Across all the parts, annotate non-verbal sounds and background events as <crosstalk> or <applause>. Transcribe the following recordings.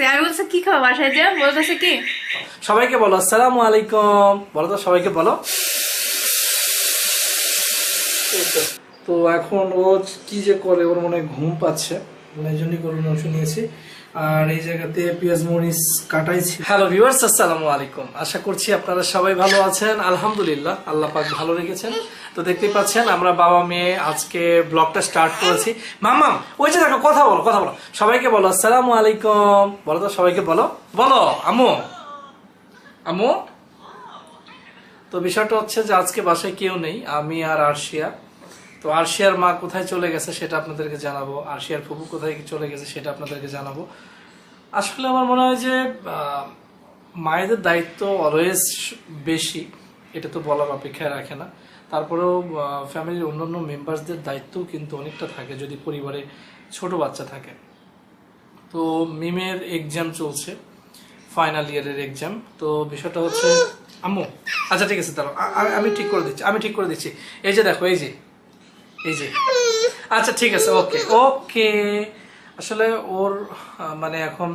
বলছি আমি বলছি কি খাব বাসায় যা বলতেছে কি? সবাইকে বলো আসসালামু আলাইকুম। বলো তো সবাইকে বলো। তো এখন ও কি যে করে ওর মনে হয় ঘুম পাচ্ছে। এই জন্যই করুন অংশ নিয়েছি। আর এই জায়গাতে পেঁয়াজ মরিচ কাটাইছি হ্যালো ভিউয়ার্স আসসালামু আলাইকুম। আশা করছি আপনারা সবাই ভালো আছেন। আলহামদুলিল্লাহ, আল্লাহ পাক ভালো রেখেছেন। তো দেখতেই পাচ্ছেন, আমরা বাবা মেয়ে আজকে ব্লগটা স্টার্ট করেছি। মামাম ওই যে দেখো, কথা বলো কথা বলো। সবাইকে বলো, আসসালামু আলাইকুম। বলো তো সবাইকে বলো। বলো আমু আমু তো বিষয়টা হচ্ছে যে আজকে বাসায় কেউ নেই, আমি আর আরশিয়া। তো আরশিয়ার মা কোথায় চলে গেছে সেটা আপনাদেরকে জানাব, আরশিয়ার ফুপু কোথায় চলে গেছে সেটা আপনাদেরকে জানাব। আসলে আমার মনে হয় যে মায়েদের দায়িত্ব অলওয়েজ বেশি, এটা তো বলার অপেক্ষায় রাখে না। তারপরেও ফ্যামিলির অন্যান্য মেম্বারসদের দায়িত্বও কিন্তু অনেকটা থাকে যদি পরিবারে ছোট বাচ্চা থাকে। তো মিমের এক্সাম চলছে ফাইনাল ইয়ারের এক্সাম তো বিষয়টা হচ্ছে, আম্মু আচ্ছা ঠিক আছে আ- আমি ঠিক করে দিচ্ছি, আমি ঠিক করে দিচ্ছি। এই যে দেখো, এই যে এই আচ্ছা ঠিক আছে, ওকে ওকে। আসলে ওর মানে এখন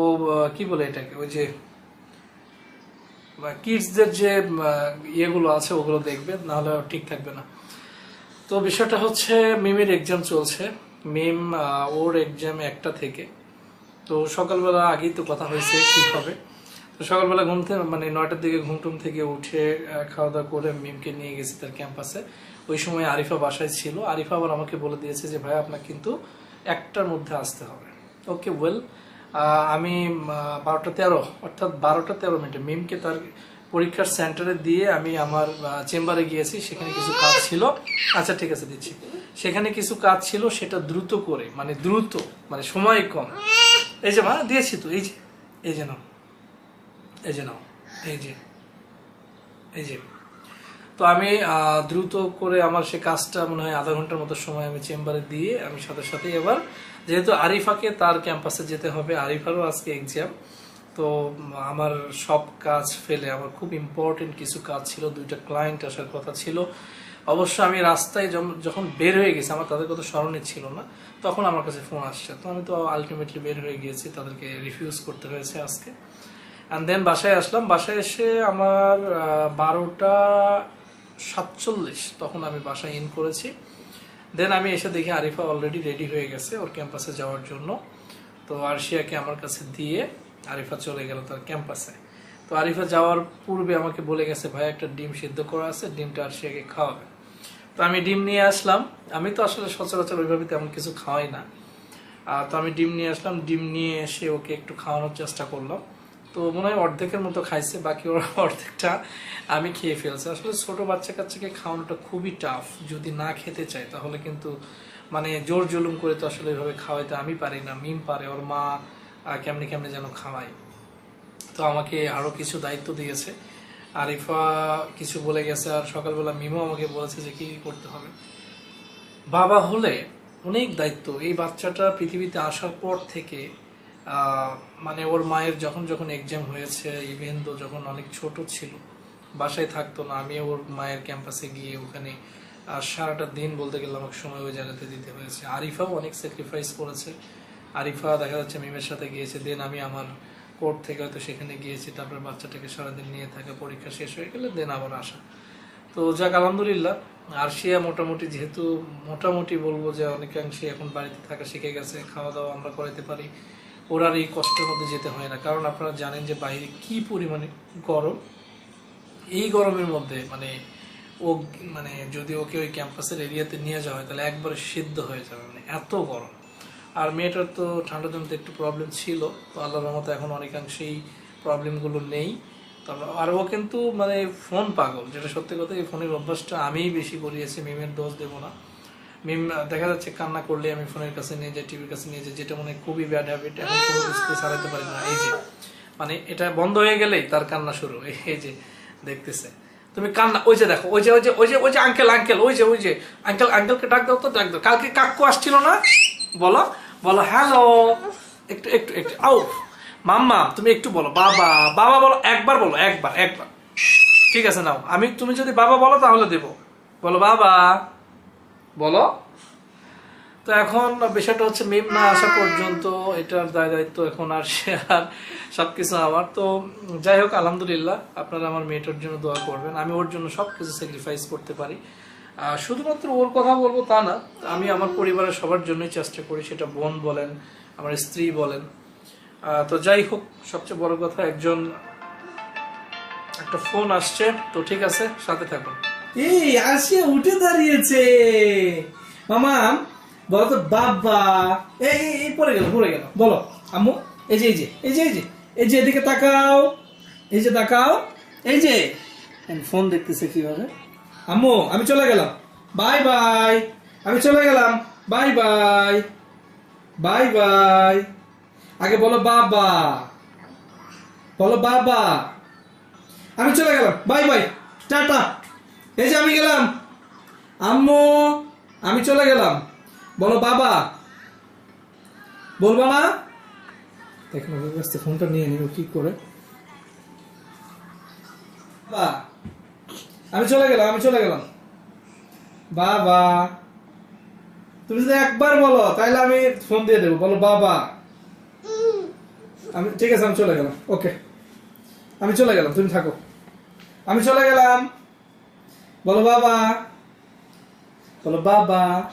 ও কি বলে এটাকে, ওই যে কিডসদের যে ইয়েগুলো আছে, ওগুলো দেখবে, নাহলে ঠিক থাকবে না। তো বিষয়টা হচ্ছে, মিমের এক্সাম চলছে। মিম ওর এক্সাম একটা থেকে। তো সকালবেলা আগেই তো কথা হয়েছে, কি হবে। সকালবেলা ঘুম থেকে মানে নয়টার দিকে ঘুম টুম থেকে উঠে খাওয়া দাওয়া করে মিমকে নিয়ে গেছি তার ক্যাম্পাসে। ওই সময় আরিফা বাসায় ছিল। আরিফা আবার আমাকে বলে দিয়েছে যে, ভাই আপনার কিন্তু একটার মধ্যে আসতে হবে। ওকে ওয়েল আমি বারোটা তেরো, অর্থাৎ বারোটা তেরো মিনিটে। মিমকে তার পরীক্ষার সেন্টারে দিয়ে আমি আমার চেম্বারে গিয়েছি। সেখানে কিছু কাজ ছিল। আচ্ছা ঠিক আছে, দিচ্ছি। সেখানে কিছু কাজ ছিল, সেটা দ্রুত করে মানে দ্রুত মানে সময় কম। এই যে, মা, দিয়েছি তো, এই যে এই যে, নাও। এই যে নাও, এই যে এই যে। তো আমি দ্রুত করে আমার সে কাজটা মনে হয় আধা ঘণ্টার মতো সময় আমি চেম্বারে দিয়ে আমি সাথে সাথে এবার, যেহেতু আরিফাকে তার ক্যাম্পাসে যেতে হবে, আরিফারও আজকে এক্সাম তো আমার সব কাজ ফেলে, আমার খুব ইম্পর্টেন্ট কিছু কাজ ছিল, দুইটা ক্লায়েন্ট আসার কথা ছিল। অবশ্য আমি রাস্তায় যখন বের হয়ে গেছি, আমার তাদের কথা স্মরণে ছিল না, তখন আমার কাছে ফোন আসছে। তো আমি তো আলটিমেটলি বের হয়ে গিয়েছি, তাদেরকে রিফিউজ করতে হয়েছে আজকে। অ্যান্ড দেন বাসায় আসলাম। বাসায় এসে আমার বারোটা সাতচল্লিশ তখন আমি বাসায় ইন করেছি। দেন আমি এসে দেখি আরিফা অলরেডি রেডি হয়ে গেছে ওর ক্যাম্পাসে যাওয়ার জন্য। তো আরশিয়াকে আমার কাছে দিয়ে আরিফা চলে গেল তার ক্যাম্পাসে তো আরিফা যাওয়ার পূর্বে আমাকে বলে গেছে, ভাই, একটা ডিম সিদ্ধ করা আছে, ডিমটা আরশিয়াকে খাওয়াবে। তো আমি ডিম নিয়ে আসলাম। আমি তো আসলে সচরাচর ওইভাবে তেমন কিছু খাওয়াই না। তো আমি ডিম নিয়ে আসলাম। ডিম নিয়ে এসে ওকে একটু খাওয়ানোর চেষ্টা করলাম। তো মনে হয় অর্ধেকের মতো খাইছে, বাকি ওর <laughs> অর্ধেকটা আমি খেয়ে ফেলছি। আসলে ছোট বাচ্চা কাচ্চাকে খাওয়ানোটা খুবই টাফ যদি না খেতে চায়, তাহলে কিন্তু মানে জোর জুলুম করে তো আসলে ওইভাবে খাওয়াইতে আমি পারি না, মিম পারে, ওর মা কেমনে কেমনে যেন খাওয়াই তো আমাকে আরও কিছু দায়িত্ব দিয়েছে। আরিফা কিছু বলে গেছে, আর সকালবেলা মিমও আমাকে বলেছে যে কী করতে হবে। বাবা হলে অনেক দায়িত্ব। এই বাচ্চাটা পৃথিবীতে আসার পর থেকে মানে ওর মায়ের যখন যখন এক্সাম হয়েছে ইভেন তো যখন অনেক ছোট ছিল, বাসায় থাকতো না আমি ওর মায়ের ক্যাম্পাসে গিয়ে ওখানে সারাটা দিন বলতে গেলে আমাকে সময় ওই জায়গাতে দিতে হয়েছে। আরিফাও অনেক স্যাক্রিফাইস করেছে। আরিফা দেখা যাচ্ছে মিমের সাথে গিয়েছে দেন আমি আমার কোর্ট থেকে হয়তো সেখানে গিয়েছি, তারপর বাচ্চাটাকে সারাদিন নিয়ে থাকে, পরীক্ষা শেষ হয়ে গেলে দেন আবার আসা। তো যাক, আলহামদুলিল্লাহ, আরশিয়া মোটামুটি যেহেতু, মোটামুটি বলব যে অনেকাংশে এখন বাড়িতে থাকা শিখে গেছে, খাওয়া দাওয়া আমরা করাতে পারি। ওর আর এই কষ্টের মধ্যে যেতে হয় না। কারণ আপনারা জানেন যে বাইরে কি পরিমাণে গরম। এই গরমের মধ্যে মানে ও মানে যদি ওকে ওই ক্যাম্পাসের এরিয়াতে নিয়ে যাওয়া হয়, তাহলে একবারে সিদ্ধ হয়ে যাবে। মানে এত গরম। আর মেয়েটার তো ঠান্ডা জমতে একটু প্রবলেম ছিল। তো আল্লাহর রহমতে এখন অনেকাংশেই প্রবলেমগুলো নেই। আর ও কিন্তু মানে ফোন পাগল। যেটা সত্যি কথা, এই ফোনের অভ্যাসটা আমিই বেশি করিয়েছি। মিমের দোষ দেবো না। দেখা যাচ্ছে কান্না করলে আমি ফোনের কাছে নিয়ে যাই, টিভির কাছে নিয়ে যাই, যেটা মানে খুবই ব্যাড হ্যাবিট এখন কোনো কিছুতে চালাতে পারি না। এই যে মানে এটা বন্ধ হয়ে গেলেই তার কান্না শুরু। <laughs> এই- যে, দেখতেছে। তুমি কান্না, ওই যে দেখো, ওই যে ওই যে ওই যে ওই যে আঙ্কেল আঙ্কেল ওই যে ওই যে আঙ্কেল আঙ্কেলকে ডাক দাও তো, ডাক দাও। কালকে কাকু আসছিল না? বলো বলো হ্যালো একটু একটু একটু আও মাম্মা, তুমি একটু বলো, বাবা বাবা বলো, একবার বলো, একবার একবার। ঠিক আছে, নাও। আমি, তুমি যদি বাবা বলো, তাহলে দেবো। বলো, বাবা। বলো। তো এখন বিষয়টা হচ্ছে মিম না আসা পর্যন্ত এটার দায় দায়িত্ব এখন আর সে আর সবকিছু আমার। তো যাই হোক, আলহামদুলিল্লাহ আপনারা আমার মেয়েটার জন্য দোয়া করবেন। আমি ওর জন্য সবকিছু স্যাক্রিফাইস করতে পারি। শুধুমাত্র ওর কথা বলব তা না, আমি আমার পরিবারের সবার জন্যই চেষ্টা করি সেটা বোন বলেন, আমার স্ত্রী বলেন। তো যাই হোক, সবচেয়ে বড় কথা একজন একটা ফোন আসছে। তো ঠিক আছে, সাথে থাকুন। এই আসিয়া উঠে দাঁড়িয়েছে। মামা বলো তো বাবা। এই এই, পড়ে গেল পড়ে গেল। বলো আম্মু এই যে এই যে এই যে এই যে এই যে এদিকে তাকাও এই যে তাকাও এই যে। ফোন দেখতেছে কীভাবে? আম্মু আমি চলে গেলাম। Bye bye. আমি চলে গেলাম। Bye bye. Bye bye. আগে বলো বাবা। বলো বাবা। আমি চলে গেলাম। Bye bye. টাটা। এই যে আমি গেলাম। আম্মু, আমি চলে গেলাম। বলো, বাবা। বলবা না দেখুন ফোনটা নিয়ে নিব, কি করে? বাবা, আমি চলে গেলাম, আমি চলে গেলাম। বাবা। তুমি যদি একবার বলো, তাহলে আমি ফোন দিয়ে দেবো। বলো, বাবা। আমি, ঠিক আছে, আমি চলে গেলাম। ওকে। আমি চলে গেলাম, তুমি থাকো। আমি চলে গেলাম। বলো বাবা। বলো বাবা।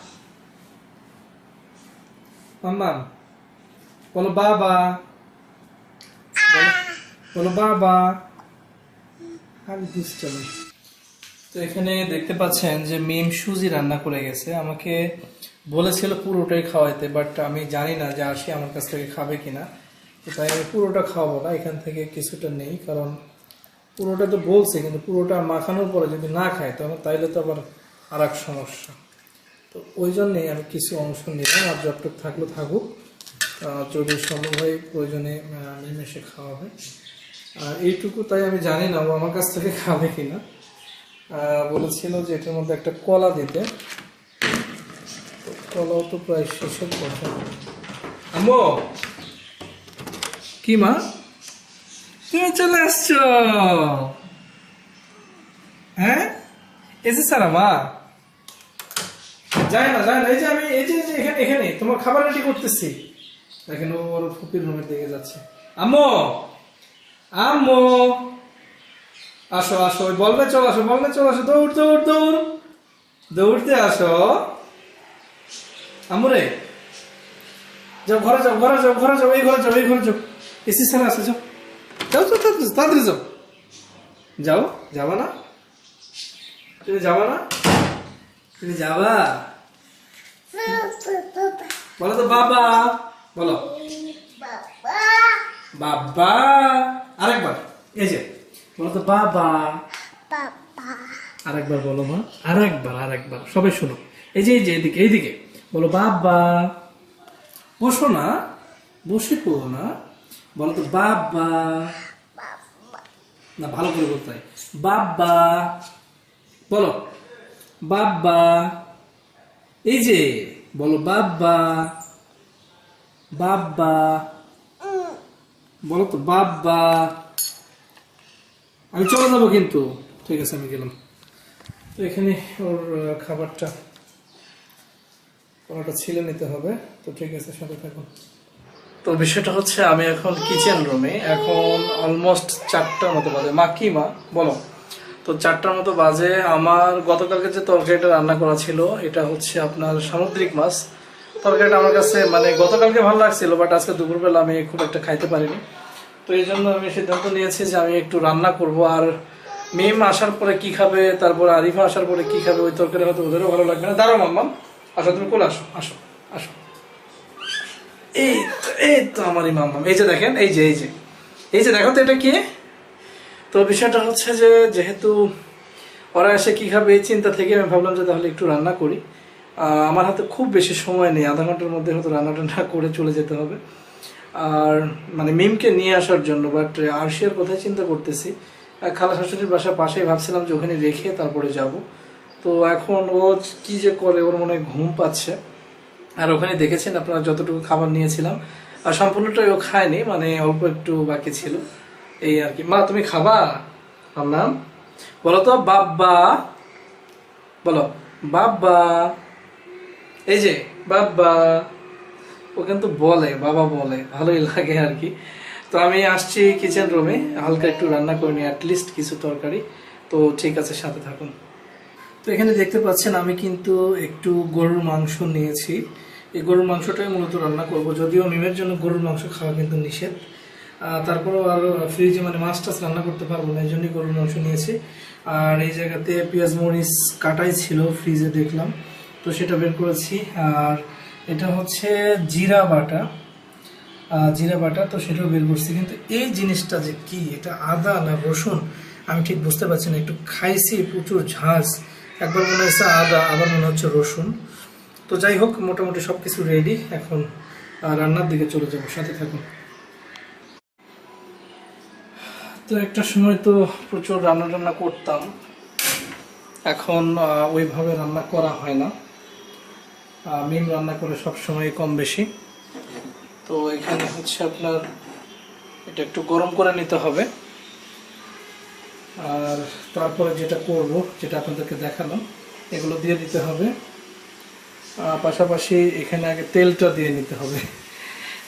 মাম্মাম বলো বাবা। বলো- বাবা। আমি দুষ্টামি তো এখানে দেখতে পাচ্ছেন যে মিম সুজি রান্না করে গেছে। আমাকে বলেছিল পুরোটাই খাওয়াইতে, বাট আমি জানি না যে আসি আমার কাছ থেকে খাবে কিনা। তাই আমি পুরোটা খাওয়াবো না। এখান থেকে কিছুটা নেই, কারণ পুরোটা তো বলছে কিন্তু পুরোটা মাখানোর পরে যদি না খায় তখন তাইলে তো আবার আর এক সমস্যা। তো ওই জন্যেই আমি কিছু অংশ নিলাম আর যতটুকু থাকল থাকুক। যদি সম্ভব হয় প্রয়োজনে আহ, খাওয়া খাওয়াবে আর এইটুকু তাই আমি জানি না ও আমার কাছ থেকে খাবে কিনা। বলেছিল যে এটার মধ্যে একটা কলা দিতে। কলাও তো প্রায় শেষের কথা। আম্মু! কি মা? তুমি চলে আসছো। হ্যাঁ? এসে সারা মা যাই না যাই না, এই যে আমি, এই যে এখানে এখানে, তোমার খাবার রেডি করতেছি। দেখেন ওর ফুপির রুমের দিকে যাচ্ছে। আম্মু! আম্মু! আসো আসো, ওই বলবে চলে আসো বলবে চলে আসো, দৌড় দৌড় দৌড়। দৌড়তে আসো। আমরে যাও, ঘরে যাও ঘরে যাও ঘরে যাও, এই ঘরে যাও, এই ঘরে যাও। এসি স্যার আসো যাও। যাও যাও তাড়াতাড়ি যাও। যাও, যাবা না? তুমি যাবা না? তুমি যাবা? বলো তো, বাবা। বলো। বাবা। আরেকবার। বলো তো, বাবা। আরেকবার বলো, মা। আরেকবার আরেকবার। সবাই শোনো। এই যে এই যে এদিকে এইদিকে। বলো, বাবা। বসো না। বসে পড়ো না। বলো তো বাবা না, ভালো করে বলতে বাবা বলো বাবা এই যে, বলো বাবা বাবা বলো তো বাবা আমি চলে যাব কিন্তু। ঠিক আছে, আমি গেলাম। তো এখানে ওর খাবারটা ওটা ছিলে নিতে হবে। তো ঠিক আছে, সাথে থাকুন। তো বিষয়টা হচ্ছে আমি এখন কিচেন রুমে এখন অলমোস্ট চারটার মতো বাজে। মা, কি মা? বলো। তো চারটার মতো বাজে। আমার গতকালকে যে তরকারিটা রান্না করা ছিল, এটা হচ্ছে আপনার সামুদ্রিক মাছ। তরকারিটা আমার কাছে মানে গতকালকে ভালো লাগছিল বাট আজকে দুপুরবেলা আমি খুব একটা খাইতে পারিনি। তো এই জন্য আমি সিদ্ধান্ত নিয়েছি যে আমি একটু রান্না করব। আর মেম আসার পরে কি খাবে, তারপরে আরিফা আসার পরে কি খাবে, ওই তরকারি হয়তো ওদেরও ভালো লাগবে না। দাঁড়াও মাম্মাম আসো, তুমি কোলে আসো আসো আসো। এই এই তো আমারই মাম্মাম এই যে দেখেন, এই যে এই যে। এই যে দেখো তো এটা কি? তো বিষয়টা হচ্ছে যে, যেহেতু ওরা এসে কি খাবে এই চিন্তা থেকে, আমি ভাবলাম যে তাহলে একটু রান্না করি। আমার হাতে খুব বেশি সময় নেই, আধা ঘণ্টার মধ্যে হয়তো রান্না টান্না করে চলে যেতে হবে। আর মানে মিমকে নিয়ে আসার জন্য বাট আরশিয়ার কথাই চিন্তা করতেছি। খালা শাশুড়ির বাসার পাশেই ভাবছিলাম যে ওখানে রেখে তারপরে যাব। তো এখন ও কি যে করে, ওর মনে ঘুম পাচ্ছে। আর ওখানে দেখেছেন আপনারা যতটুকু খাবার নিয়েছিলাম। আর সম্পূর্ণটাই ও খায়নি মানে অল্প একটু বাকি ছিল। এই আর কি। মা, তুমি খাবা? আমার নাম? বলো তো, বাব্বা। বলো, বাব্বা। এই যে বাবা ও কিন্তু বলে, বাবা বলে, ভালোই লাগে আর কি। তো আমি আসছি কিচেন রুমে হালকা একটু রান্না করে অ্যাটলিস্ট কিছু তরকারি। তো ঠিক আছে, সাথে থাকুন। তো এখানে দেখতে পাচ্ছেন আমি কিন্তু একটু গরুর মাংস নিয়েছি। এই গরুর মাংসটাই মূলত রান্না করব। যদিও মিমের জন্য গরুর মাংস খাওয়া কিন্তু নিষেধ। তারপরেও আর ফ্রিজে মানে মাছ টাছ রান্না করতে পারব না, এই জন্যই গরুর মাংস নিয়েছি। আর এই জায়গাতে পেঁয়াজ, মরিচ কাটাই ছিল ফ্রিজে দেখলাম। তো সেটা বের করেছি। আর এটা হচ্ছে জিরা বাটা। জিরা বাটা, তো সেটাও বের করছি। কিন্তু এই জিনিসটা যে কি, এটা আদা না রসুন, আমি ঠিক বুঝতে পারছি না। একটু খাইছি, প্রচুর ঝাঁজ। একবার মনে হচ্ছে আদা আবার মনে হচ্ছে রসুন। তো যাই হোক, মোটামুটি সব কিছু রেডি এখন রান্নার দিকে চলে যাব, সাথে থাকুন। তো একটা সময় তো প্রচুর রান্না টান্না করতাম। এখন ওইভাবে রান্না করা হয় না। মিম রান্না করে সব সময় কম বেশি। তো এখানে হচ্ছে আপনার, এটা একটু গরম করে নিতে হবে। আর তারপরে যেটা করব, যেটা আপনাদেরকে দেখালাম, এগুলো দিয়ে দিতে হবে। পাশাপাশি এখানে আগে তেলটা দিয়ে নিতে হবে।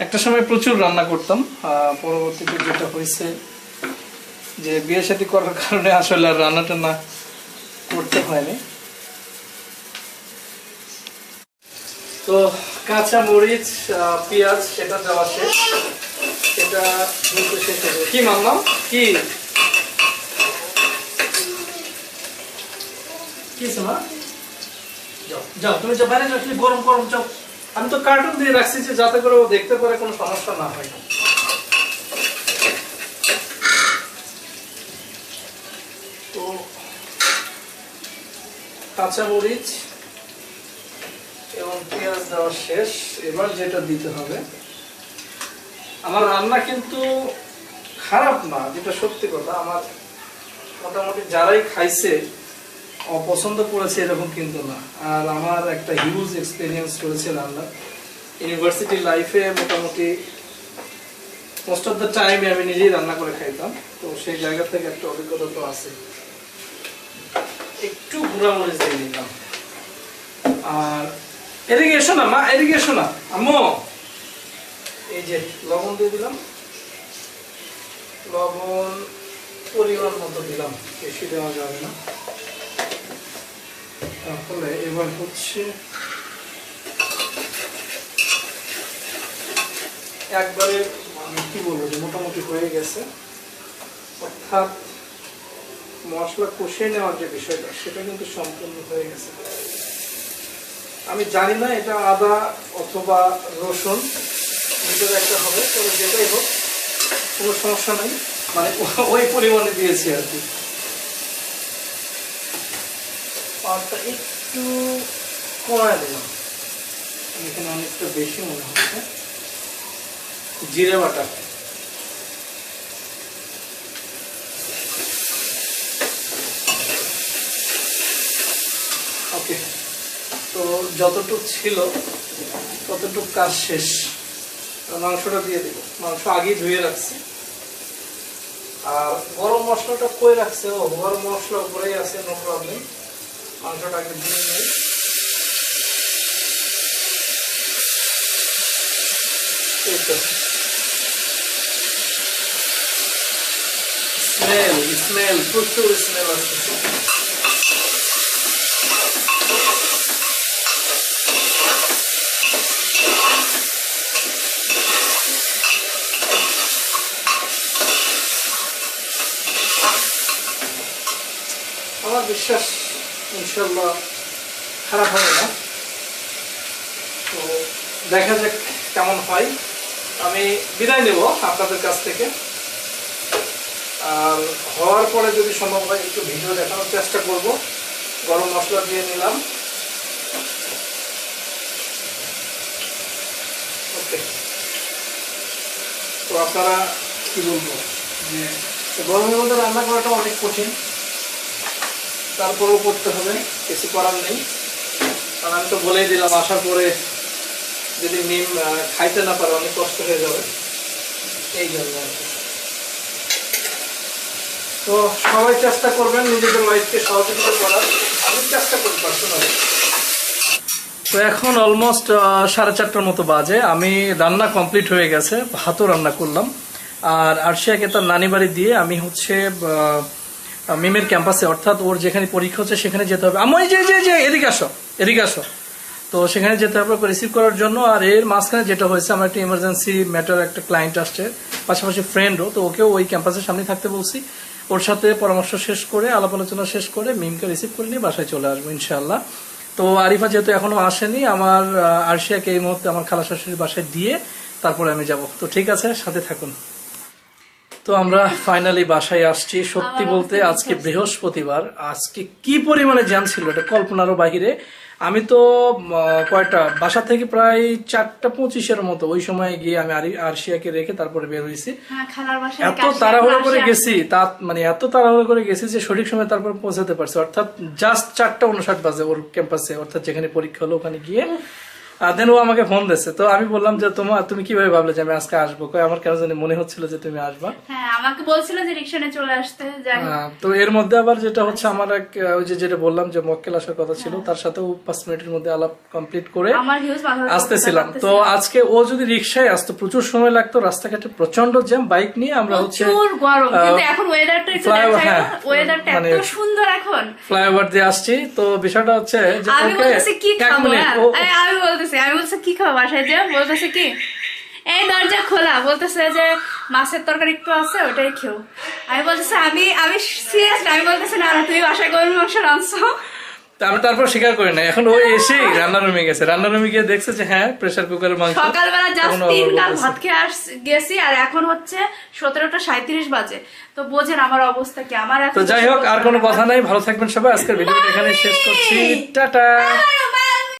একটা সময় প্রচুর রান্না করতাম পরবর্তীতে যেটা হয়েছে যে বিয়ে সাথে করার কারণে আসলে আর রান্না টান্না করতে হয়নি। তো কাঁচা মরিচ পেঁয়াজ, সেটা দেওয়া শেষ। এটা শেষ যাবে। কি মানলাম কি? কি হয়েছে মা? যাও তুমি গরম গরম আমি তো কার্টুন দিয়ে রাখছি যে যাতে করে ও দেখতে পারে কোনো সমস্যা না হয়। তো কাঁচা মরিচ এবং পেঁয়াজ দেওয়া শেষ। এবার যেটা দিতে হবে, আমার রান্না কিন্তু খারাপ না, যেটা সত্যি কথা, আমার মোটামুটি যারাই খাইছে অপছন্দ করেছে এরকম কিন্তু না। আর আমার একটা হিউজ এক্সপিরিয়েন্স রয়েছে রান্না। ইউনিভার্সিটি লাইফে মোটামুটি মোস্ট অফ দ্য টাইমে আমি নিজেই রান্না করে খাইতাম। তো সেই জায়গা থেকে একটা অভিজ্ঞতা তো আছে। একটু গুঁড়া মরিচ দিয়ে নিলাম। আর এদিকে এসো না, মা, এদিকে এসো না। আম্মু! এই যে লবণ দিয়ে দিলাম। লবণ পরিমাণ মতো দিলাম, বেশি দেওয়া যাবে না। তাহলে এবার হচ্ছে একবারে মানে কি বলব যে মোটামুটি হয়ে গেছে। অর্থাৎ মশলা কষিয়ে নেওয়ার যে বিষয়টা, সেটা কিন্তু সম্পূর্ণ হয়ে গেছে। আমি জানি না এটা আদা অথবা রসুন, ভিতরে একটা হবে, তবে যেটাই হোক, কোনো সমস্যা নেই। মানে ওই পরিমাণে দিয়েছি আর কি। পাঁচটা একটু কমায় দিলাম এখানে অনেকটা বেশি মনে হচ্ছে। জিরে বাটা। ওকে। তো যতটুক ছিল, ততটুক কাজ শেষ। মাংসটা দিয়ে দিব। মাংস আগেই ধুয়ে রাখছি। আর গরম মশলাটা কই রাখছে? ও, গরম মশলা উপরেই আছে নো প্রবলেম মাংসটা আগে দিয়ে নেই এই তো স্মেল স্মেল প্রচুর স্মেল আসতেছে আমার বিশ্বাস ইনশাল্লাহ খারাপ হবে না। তো দেখা যাক কেমন হয়। আমি বিদায় নেব আপনাদের কাছ থেকে। আর হওয়ার পরে যদি সম্ভব হয় একটু ভিডিও দেখানোর চেষ্টা করব। গরম মশলা দিয়ে নিলাম। ওকে। তো আপনারা কি বলব? যে গরমের মধ্যে রান্না করাটা অনেক কঠিন। তারপরেও করতে হবে, কিছু করার নেই। কারণ আমি তো বলেই দিলাম, আসার পরে যদি নিম খাইতে না পারে, অনেক কষ্ট হয়ে যাবে। এই জন্য। তো সবাই চেষ্টা করবেন নিজেদের ওয়াইফকে সহযোগিতা করার। আমি চেষ্টা করি পার্সোনালি তো এখন অলমোস্ট সাড়ে চারটার মতো বাজে। আমি রান্না কমপ্লিট হয়ে গেছে, ভাতও রান্না করলাম। আর আরশিয়াকে তার নানি বাড়ি দিয়ে আমি হচ্ছে মিমের ক্যাম্পাসে, অর্থাৎ ওর যেখানে পরীক্ষা হচ্ছে সেখানে যেতে হবে। আমি যে যে যে, এদিকে আসো এদিকে আসো। তো সেখানে যেতে হবে রিসিভ করার জন্য, আর এর মাঝখানে যেটা হয়েছে, আমার একটা ইমার্জেন্সি ম্যাটার একটা ক্লায়েন্ট আসছে, পাশাপাশি ফ্রেন্ডও তো ওকেও ওই ক্যাম্পাসের সামনে থাকতে বলছি। ওর সাথে পরামর্শ শেষ করে, আলাপ আলোচনা শেষ করে, মিমকে রিসিভ করে নিয়ে বাসায় চলে আসব ইনশাল্লাহ তো আরিফা যেহেতু এখনও আসেনি, আমার আরশিয়াকে এই মুহূর্তে আমার খালা শাশুড়ির বাসায় দিয়ে তারপরে আমি যাব। তো ঠিক আছে, সাথে থাকুন। তো আমরা ফাইনালি বাসায় আসছি। সত্যি বলতে আজকে বৃহস্পতিবার। আজকে কি পরিমাণে জ্যাম ছিল এটা কল্পনারও বাহিরে? আমি তো কয়টা? বাসা থেকে প্রায় চারটা পঁচিশের মতো। ওই সময় গিয়ে আমি আরশিয়াকে রেখে তারপরে বের হয়েছি। হ্যাঁ এত তাড়াহুড়ো করে গেছি। তা মানে এত তাড়াহুড়ো করে গেছি যে সঠিক সময় তারপর পৌঁছাতে পারছি। অর্থাৎ জাস্ট চারটা উনষাট বাজে ওর ক্যাম্পাসে অর্থাৎ যেখানে পরীক্ষা হলো ওখানে গিয়ে দেন ও আমাকে ফোন দিচ্ছে তো আমি বললাম যে তোমার তুমি কীভাবে ভাবলে যে আমি আজকে আসব? কই আমার কেন জানি মনে হচ্ছিল যে তুমি আসবা। হ্যাঁ আমাকে বলছিল যে রিক্সা নিয়ে চলে আসতে যাই তো এর মধ্যে আবার যেটা হচ্ছে আমার এক ওই যে যেটা বললাম যে মক্কেল আসার কথা ছিল তার সাথেও পাঁচ মিনিটের মধ্যে আলাপ কমপ্লিট করে আমার হিউজ মাথা আসতেছিলাম। তো আজকে ও যদি রিক্সায় আসতো প্রচুর সময় লাগতো রাস্তাঘাটে প্রচণ্ড জ্যাম বাইক নিয়ে আমরা হচ্ছে গরম কিন্তু এখন ওয়েদারটা একটু flyover, হ্যাঁ, ওয়েদারটা মানে- এত সুন্দর এখন। ফ্লাইওভার দিয়ে আসছি। তো বিষয়টা হচ্ছে যে আমি ওকে হ্যাঁ? ও- আমি বলতেছি আমি বলতেছি কি খাব বাসায় যে বলতেছে কি এই দরজা খোলা। বলতেছে যে মাছের তরকারি একটু আছে ওটাই খেও। আমি বলতেছি আমি আমি সিরিয়াস আমি বলতেছি না না, তুমি বাসায় গরুর মাংস রাঁধছো। আমি তারপর স্বীকার করি না এখন ও এসেই রান্নার রুমে গেছে। রান্নার রুমে গিয়ে দেখছে যে হ্যাঁ প্রেসার কুকারের মাংস সকালবেলা জাস্ট তিন আবার ভাত খেয়ে আস- গেছি আর এখন হচ্ছে সতেরোটা সাঁত্রিশ বাজে। তো বোঝেন আমার অবস্থা কি আমার তো যাই হোক আর কোনো কথা নাই। ভালো থাকবেন সবাই। আজকের ভিডিওটা এখানে শেষ করছি। টাটা!